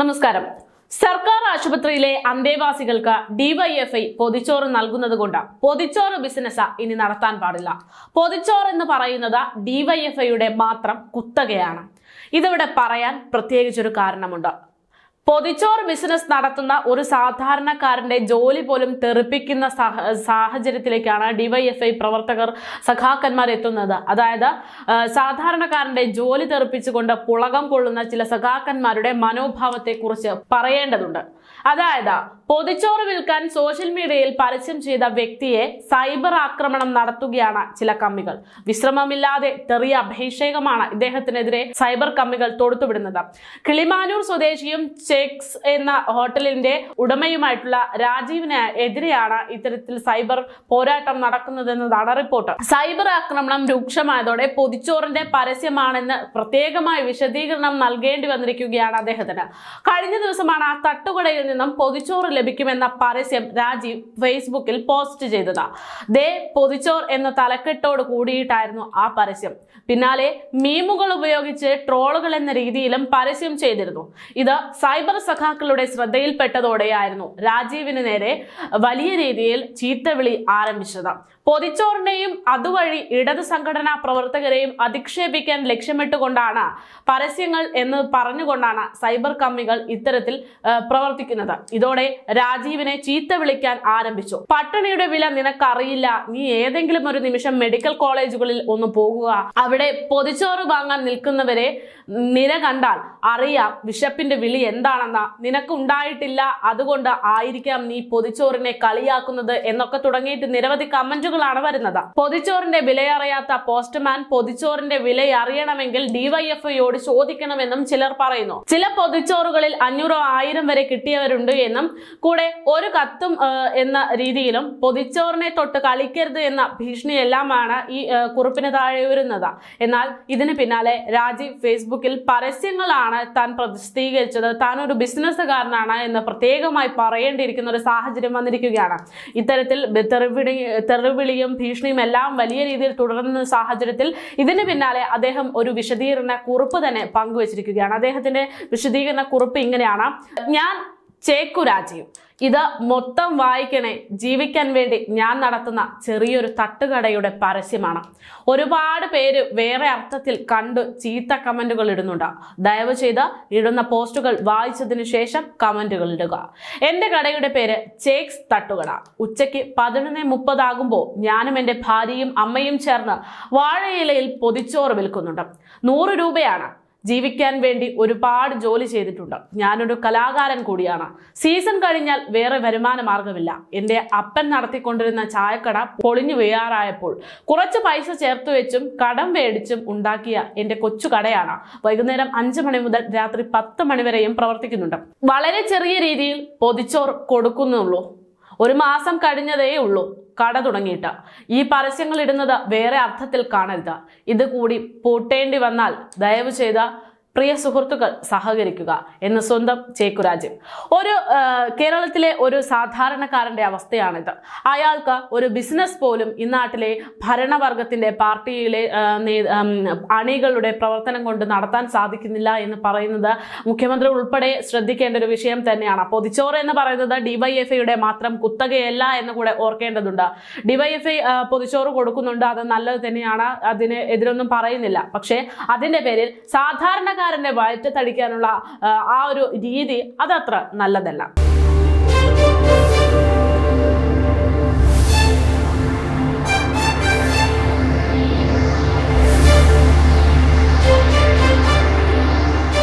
നമസ്കാരം. സർക്കാർ ആശുപത്രിയിലെ അന്തേവാസികൾക്ക് ഡിവൈഎഫ്ഐ പൊതിച്ചോറ് നൽകുന്നത് കൊണ്ട് പൊതിച്ചോറ് ബിസിനസ് ഇനി നടത്താൻ പാടില്ല. പൊതിച്ചോറ് എന്ന് പറയുന്നത് ഡിവൈഎഫ്ഐയുടെ മാത്രം കുത്തകയാണ്. ഇതിവിടെ പറയാൻ പ്രത്യേകിച്ചൊരു കാരണമുണ്ട്. പൊതിച്ചോറ് ബിസിനസ് നടത്തുന്ന ഒരു സാധാരണക്കാരന്റെ ജോലി പോലും തെറിപ്പിക്കുന്ന സാഹ- സാഹചര്യത്തിലേക്കാണ് ഡിവൈഎഫ്ഐ പ്രവർത്തകർ സഖാക്കന്മാർ എത്തുന്നത്. അതായത് സാധാരണക്കാരന്റെ ജോലി തെറിപ്പിച്ചുകൊണ്ട് പുളകം കൊള്ളുന്ന ചില സഖാക്കന്മാരുടെ മനോഭാവത്തെ കുറിച്ച് പറയേണ്ടതുണ്ട്. അതായത് പൊതിച്ചോറ് വിൽക്കാൻ സോഷ്യൽ മീഡിയയിൽ പരസ്യം ചെയ്ത വ്യക്തിയെ സൈബർ ആക്രമണം നടത്തുകയാണ് ചില കമ്മികൾ. വിശ്രമമില്ലാതെ തെറിയ അഭിഷേകമാണ് ഇദ്ദേഹത്തിനെതിരെ സൈബർ കമ്മികൾ തൊടുത്തുവിടുന്നത്. കിളിമാനൂർ സ്വദേശിയും ചെക്സ് എന്ന ഹോട്ടലിന്റെ ഉടമയുമായിട്ടുള്ള രാജീവിന് എതിരെയാണ് ഇത്തരത്തിൽ സൈബർ പോരാട്ടം നടക്കുന്നതെന്നതാണ് റിപ്പോർട്ട്. സൈബർ ആക്രമണം രൂക്ഷമായതോടെ പൊതിച്ചോറിന്റെ പരസ്യമാണെന്ന് പ്രത്യേകമായി വിശദീകരണം നൽകേണ്ടി വന്നിരിക്കുകയാണ് അദ്ദേഹത്തിന്. കഴിഞ്ഞ ദിവസമാണ് ആ തട്ടുകടയിൽ നിന്നും പൊതിച്ചോറ് ലഭിക്കുമെന്ന പരസ്യം രാജീവ് ഫേസ്ബുക്കിൽ പോസ്റ്റ് ചെയ്തത്. ദേ പൊതിച്ചോർ എന്ന തലക്കെട്ടോട് കൂടിയിട്ടായിരുന്നു ആ പരസ്യം. പിന്നാലെ മീമുകൾ ഉപയോഗിച്ച് ട്രോളുകൾ എന്ന രീതിയിലും പരസ്യം ചെയ്തിരുന്നു. ഇത് സൈബർ സഖാക്കളുടെ ശ്രദ്ധയിൽപ്പെട്ടതോടെയായിരുന്നു രാജീവിന് നേരെ വലിയ രീതിയിൽ ചീത്തവിളി ആരംഭിച്ചത്. പൊതിച്ചോറിനെയും അതുവഴി ഇടത് സംഘടനാ പ്രവർത്തകരെയും അധിക്ഷേപിക്കാൻ ലക്ഷ്യമിട്ടുകൊണ്ടാണ് പരസ്യങ്ങൾ എന്ന് പറഞ്ഞുകൊണ്ടാണ് സൈബർ കമ്മികൾ ഇത്തരത്തിൽ പ്രവർത്തിക്കുന്നത്. ഇതോടെ രാജീവിനെ ചീത്ത വിളിക്കാൻ ആരംഭിച്ചു. പട്ടിണിയുടെ വില നിനക്കറിയില്ല. നീ ഏതെങ്കിലും ഒരു നിമിഷം മെഡിക്കൽ കോളേജുകളിൽ ഒന്ന് പോകുക. അവിടെ പൊതിച്ചോറ് വാങ്ങാൻ നിൽക്കുന്നവരെ നിര കണ്ടാൽ അറിയാം വിശപ്പിന്റെ വിളി എന്താണെന്ന. നിനക്ക് ഉണ്ടായിട്ടില്ല അതുകൊണ്ട് ആയിരിക്കാം നീ പൊതിച്ചോറിനെ കളിയാക്കുന്നത് എന്നൊക്കെ തുടങ്ങിയിട്ട് നിരവധി കമന്റുകളാണ് വരുന്നത്. പൊതിച്ചോറിന്റെ വിലയറിയാത്ത പോസ്റ്റ്മാൻ പൊതിച്ചോറിന്റെ വില അറിയണമെങ്കിൽ ഡിവൈഎഫ്ഐയോട് ചോദിക്കണമെന്നും ചിലർ പറയുന്നു. ചില പൊതിച്ചോറുകളിൽ അഞ്ഞൂറോ ആയിരം വരെ കിട്ടിയവരുണ്ട് എന്നും കൂടെ ഒരു കത്തും എന്ന രീതിയിലും പൊതിച്ചോറിനെ തൊട്ട് കളിക്കരുത് എന്ന ഭീഷണിയെല്ലാമാണ് ഈ കുറിപ്പിന് താഴെ വരുന്നത് എന്നാൽ ഇതിന് പിന്നാലെ രാജീവ് ഫേസ്ബുക്കിൽ പരസ്യങ്ങളാണ് താൻ പ്രസിദ്ധീകരിച്ചത് താൻ ഒരു ബിസിനസ്സുകാരനാണ് എന്ന് പ്രത്യേകമായി പറയേണ്ടിയിരിക്കുന്ന ഒരു സാഹചര്യം വന്നിരിക്കുകയാണ്. ഇത്തരത്തിൽ തെറിവിളി തെറിവിളിയും ഭീഷണിയും എല്ലാം വലിയ രീതിയിൽ തുടരുന്ന സാഹചര്യത്തിൽ ഇതിന് പിന്നാലെ അദ്ദേഹം ഒരു വിശദീകരണ കുറിപ്പ് തന്നെ പങ്കുവച്ചിരിക്കുകയാണ്. അദ്ദേഹത്തിന്റെ വിശദീകരണ കുറിപ്പ് ഇങ്ങനെയാണ്. ഞാൻ ചേക്കു രാജീവ്. ഇത് മൊത്തം വായിക്കണേ ജീവിക്കാൻ വേണ്ടി ഞാൻ നടത്തുന്ന ചെറിയൊരു തട്ടുകടയുടെ പരസ്യമാണ്. ഒരുപാട് പേര് വേറെ അർത്ഥത്തിൽ കണ്ടു ചീത്ത കമന്റുകൾ ഇടുന്നുണ്ട്. ദയവ് ചെയ്ത് ഇടുന്ന പോസ്റ്റുകൾ വായിച്ചതിന് ശേഷം കമന്റുകൾ ഇടുക. എന്റെ കടയുടെ പേര് ചേക്സ് തട്ടുകട. ഉച്ചയ്ക്ക് പതിനൊന്ന് മുപ്പതാകുമ്പോൾ ഞാനും എന്റെ ഭാര്യയും അമ്മയും ചേർന്ന് വാഴയിലയിൽ പൊതിച്ചോറ് വിൽക്കുന്നുണ്ട്. നൂറ് രൂപയാണ്. ജീവിക്കാൻ വേണ്ടി ഒരുപാട് ജോലി ചെയ്തിട്ടുണ്ട്. ഞാനൊരു കലാകാരൻ കൂടിയാണ്. സീസൺ കഴിഞ്ഞാൽ വേറെ വരുമാന മാർഗമില്ല എന്റെ അപ്പൻ നടത്തിക്കൊണ്ടിരുന്ന ചായക്കട പൊളിഞ്ഞു വീഴാറായപ്പോൾ കുറച്ച് പൈസ ചേർത്ത് വെച്ചും കടം മേടിച്ചും ഉണ്ടാക്കിയ എന്റെ കൊച്ചു കടയാണ്. വൈകുന്നേരം അഞ്ച് മണി മുതൽ രാത്രി പത്ത് മണി വരെയും പ്രവർത്തിക്കുന്നുണ്ട്. വളരെ ചെറിയ രീതിയിൽ പൊതിച്ചോർ കൊടുക്കുന്നുള്ളൂ. ഒരു മാസം കഴിഞ്ഞതേ ഉള്ളൂ. കട തുടങ്ങിയിട്ട്. ഈ പരസ്യങ്ങൾ ഇടുന്നത് വേറെ അർത്ഥത്തിൽ കാണരുത്. ഇത് കൂടി പൂട്ടേണ്ടി വന്നാൽ ദയവ് ചെയ്ത പ്രിയ സുഹൃത്തുക്കൾ സഹകരിക്കുക എന്ന് സ്വന്തം ചേക്കുരാജ് ഒരു കേരളത്തിലെ ഒരു സാധാരണക്കാരന്റെ അവസ്ഥയാണിത്. അയാൾക്ക് ഒരു ബിസിനസ് പോലും ഈ നാട്ടിലെ ഭരണവർഗത്തിന്റെ പാർട്ടിയിലെ അണികളുടെ പ്രവർത്തനം കൊണ്ട് നടത്താൻ സാധിക്കുന്നില്ല എന്ന് പറയുന്നത് മുഖ്യമന്ത്രി ഉൾപ്പെടെ ശ്രദ്ധിക്കേണ്ട ഒരു വിഷയം തന്നെയാണ്. പൊതിച്ചോറ് എന്ന് പറയുന്നത് ഡിവൈഎഫ്ഐയുടെ മാത്രം കുത്തകയല്ല എന്ന് കൂടെ ഓർക്കേണ്ടതുണ്ട്. ഡിവൈഎഫ്ഐ പൊതിച്ചോറ് കൊടുക്കുന്നുണ്ട്. അത് നല്ലത് തന്നെയാണ്. അതിന് എതിരൊന്നും പറയുന്നില്ല. പക്ഷേ അതിന്റെ പേരിൽ സാധാരണക്കാരന്റെ വയറ്റത്തടിക്കാനുള്ള ആ ഒരു രീതി അതത്ര നല്ലതല്ല.